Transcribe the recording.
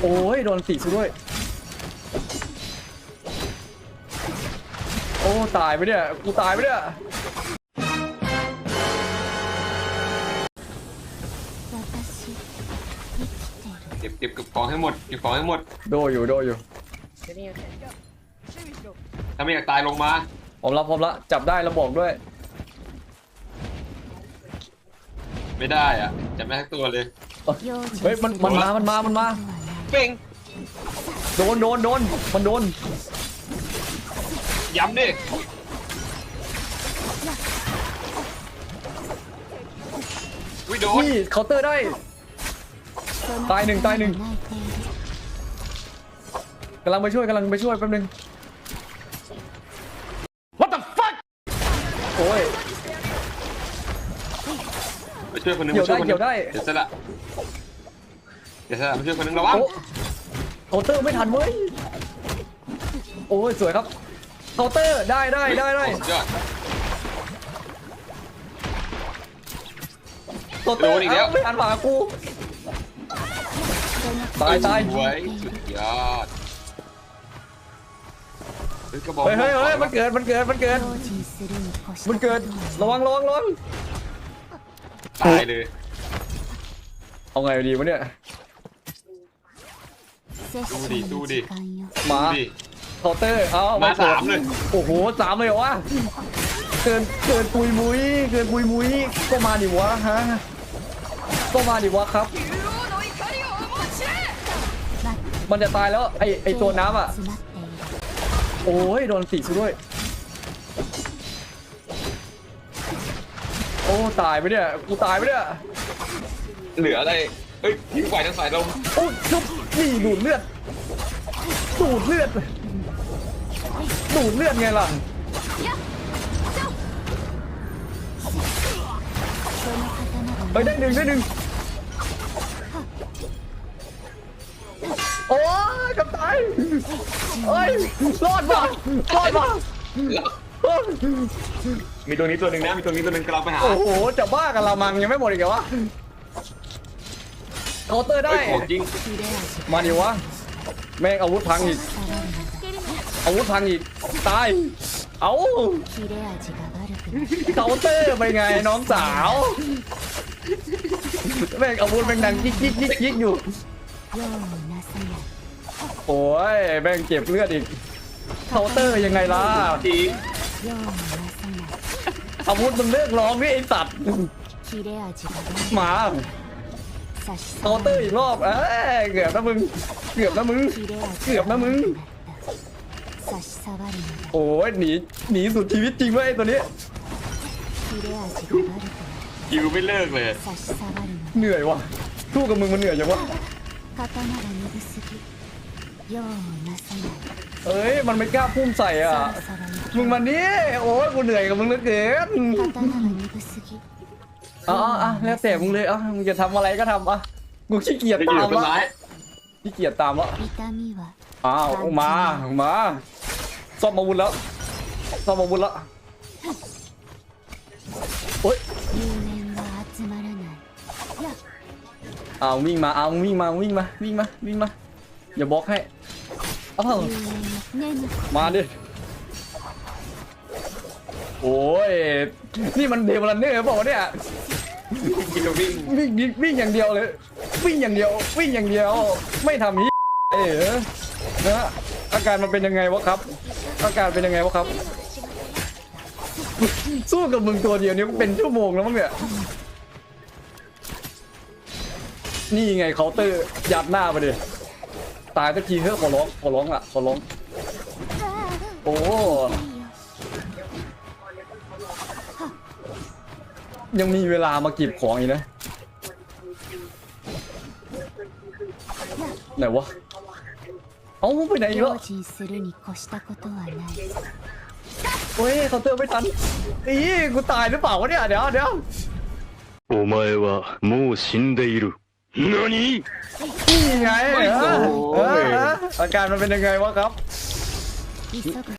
โอ้ยโดนตีซะด้วย โอ้ตายไปเนี่ย กูตายไปเนี่ยเก็บเก็บเก็บของให้หมดเก็บของให้หมด โดอยู่โดอยู่ ถ้าไม่อยากตายลงมาผมรับผมละ จับได้แล้วบอกด้วย ไม่ได้อะจับไม่ทั้งตัวเลย เฮ้ย มันมันมา มันมา มันมา เป่งโดนโดนโดนมันโดนย้ำดิวิโดนนี่เคาน์เตอร์ได้ ตายหนึ่งตายหนึ่ง กำลังไปช่วยกำลังไปช่วยแป๊บนึง What the fuck โอ้ย ไปช่วยคนหนึงเกี่ยวไปช่วยคนหนึได้งเกี่ยวได้ เดี๋ยวสละ เดี๋ยวสละไปช่วยคนหนึงระวังโอ้เคาน์เตอร์ไม่ทันเว้ย โอ้ยสวยครับเคาน์เตอร์ได้ได้ได้ได้โอ้สุดยอด เคาน์เตอร์โดนอีกแล้ว เาไม่ทันหมากูตายตายสวยสุดยอดเฮ้ยกระบอกเฮ้ยเฮ้ยเฮ้ยมันเกิดมันเกิดมันเกิดมันเกิดระวังระวังระวังตายเลยเอาไงดีวะเนี่ย ดูดิดูดิมาดิ เคาน์เตอร์เอามาไกิดสามเลย โอ้โหสามเลยเหรอวะเกินเกินปุยมุยเกินปุยมุยก็มาดิวะฮะก็มาดิวะครับ มันจะตายแล้วไอไอตัวน้ำอะโอ้ยโดนตีซะด้วย โอ้ตายไปเนี่ยกูตายไปเนี่ยเหลืออะไร เฮ้ยทิ้งไหวทั้งสายลมโอ้ยจุ๊บนี่ดูดเลือด ดูดเลือด ดูดเลือดไงล่ะเฮ้ยได้หนึ่งได้หนึ่งโอ้ยกับตายเฮ้ยรอดป่ะรอดป่ะมีตัวนี้ตัวหนึ่งนะ มีตัวนี้ตัวหนึ่งกำลังไปหา โอ้โห จะบ้ากันละมังยังไม่หมดอีกเหรอวะ เคาน์เตอร์ได้เฮ้ยของจริงมาดิวะ แม่งอาวุธพังอีก อาวุธพังอีก ตาย เอาเคาน์เตอร์ไปไงน้องสาว แม่งอาวุธแม่งดังยิกยิกยิกยิกอยู่โอ้ยแม่งเจ็บเลือดอีก เคาน์เตอร์ยังไงล่ะ จริงอาวุธมึงเลิกร้องนี่ไอสัตว์หมา เคาน์เตอร์อีกรอบเอ้ยเกือบนะมึง เกือบนะมึง เกือบนะมึง โอ้ยหนีหนีสุดชีวิตจริงเว้ยไอ้ตัวนี้ยิวไม่เลิกเลย เหนื่อยว่ะสู้กับมึงมันเหนื่อยจังวะเอ้ยมันไม่กล้าพุ่มใส่อะมึงมานี่โอ้ยกูเหนื่อยกับมึงเหลือเกิน เอ๋อาอะแล้วแต่มึงเลยเอะมึงจะทำอะไรก็ทำอะกูขี้เกียจจะอยู่ตามต้นละไม้ขี้เกียจตามละอ้าวมามาซ่อมอาวุธแล้วซ่อมอาวุธแล้วโอ๊ยเอาวิ่งมาเอาวิ่งมาวิ่งมาวิ่งมาวิ่งมาอย่าบล็อกให้อ้าวมาดิโอ้ยนี่มันเดวลันเนอร์เปล่าวะเนี่ย กินกับวิ่งวิ่งวิ่งอย่างเดียวเลย วิ่งอย่างเดียว วิ่งอย่างเดียว ไม่ทำนี้เอ๋นะอาการมันเป็นยังไงวะครับ อาการเป็นยังไงวะครับ สู้กับมึงตัวเดียวนี้เป็นชั่วโมงแล้วมั้งเนี่ยนี่ไงเคาน์เตอร์ยัดหน้าไปดิตายสักทีเถอะขอร้องขอร้องอะขอร้อง โอ้ ยังมีเวลามาเก็บของอีกนะ ไหนวะ เอ้าไปไหนอีกแล้ว เฮ้ยเคาน์เตอร์ไม่ทันอีกูตายหรือเปล่าวะเนี่ย เดี๋ยวเดี๋ยว お前はもう死んでいる。何 นี่ไงเออเอออาการมันเป็นยังไงวะครับ